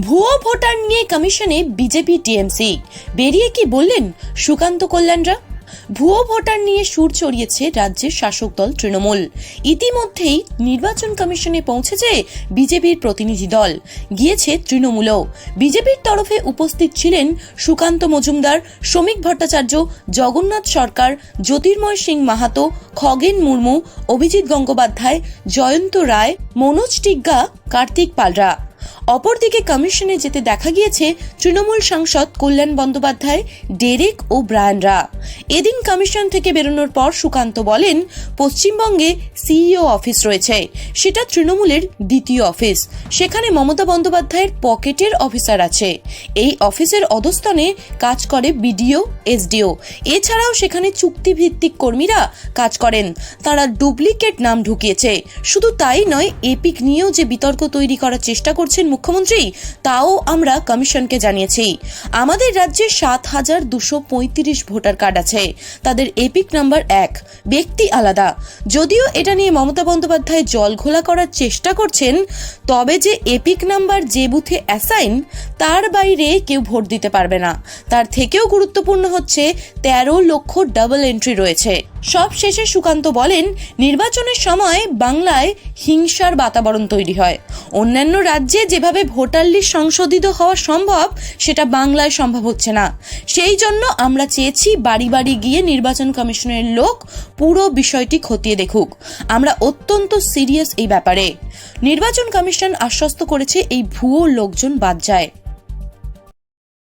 ভুয়ো ভোটার নিয়ে কমিশনে বিজেপি টিএমসি। বেরিয়ে কি বললেন সুকান্ত কল্যাণরা? ভুয়ো ভোটার নিয়ে সুর চড়িয়েছে রাজ্যের শাসক দল তৃণমূল। ইতিমধ্যেই নির্বাচন কমিশনে পৌঁছেছে বিজেপির প্রতিনিধি দল। গিয়েছে তৃণমূলও। বিজেপির তরফে উপস্থিত ছিলেন সুকান্ত মজুমদার, শ্রমিক ভট্টাচার্য, জগন্নাথ সরকার, জ্যোতির্ময় সিং মাহাতো, খগেন মুর্মু, অভিজিৎ গঙ্গোপাধ্যায়, জয়ন্ত রায়, মনোজ টিগ্গা, কার্তিক পালরা। অপরদিকে কমিশনে যেতে দেখা গিয়েছে তৃণমূল সাংসদ কল্যাণ বন্দ্যোপাধ্যায়, ডেরেক ও ব্রায়ানরা। এদিন কমিশন থেকে বেরোনোর পর সুকান্ত বলেন, পশ্চিমবঙ্গে সিইও অফিস রয়েছে। সেটা তৃণমূলের দ্বিতীয় অফিস। সেখানে মমতা বন্দ্যোপাধ্যায়ের পকেটের অফিসার আছে। এই অফিসের অধস্তনে কাজ করে বিডিও, এসডিও। এছাড়াও সেখানে চুক্তিভিত্তিক কর্মীরা কাজ করেন। তারা ডুপ্লিকেট নাম ঢুকিয়েছে। শুধু তাই নয়, এপিক নিয়েও যে বিতর্ক তৈরি করার চেষ্টা করছেন মুখ্যমন্ত্রী, তাও আমরা কমিশনকে জানিয়েছি। আমাদের রাজ্যে সাত হাজার দুশো পঁয়ত্রিশ ভোটার কার্ড আছে। তাদের এপিক নাম্বার এক, ব্যক্তি আলাদা। যদিও এটা নিয়ে মমতা বন্দ্যোপাধ্যায় জল ঘোলা করার চেষ্টা করছেন, তবে যে এপিক নাম্বার যে বুথে অ্যাসাইন, তার বাইরে কেউ ভোট দিতে পারবে না। তার থেকেও গুরুত্বপূর্ণ হচ্ছে, তেরো লক্ষ ডাবল এন্ট্রি রয়েছে। সব শেষে সুকান্ত বলেন, নির্বাচনের সময় বাংলায় হিংসার বাতাবরণ তৈরি হয়। অন্যান্য রাজ্যে যেভাবে ভোটার লিস্ট সংশোধিত হওয়া সম্ভব, সেটা বাংলায় সম্ভব হচ্ছে না। সেই জন্য আমরা চেয়েছি বাড়ি বাড়ি গিয়ে নির্বাচন কমিশনের লোক পুরো বিষয়টি খতিয়ে দেখুক। আমরা অত্যন্ত সিরিয়াস এই ব্যাপারে। নির্বাচন কমিশন আশ্বস্ত করেছে এই ভুয়ো লোকজন বাদ যায়।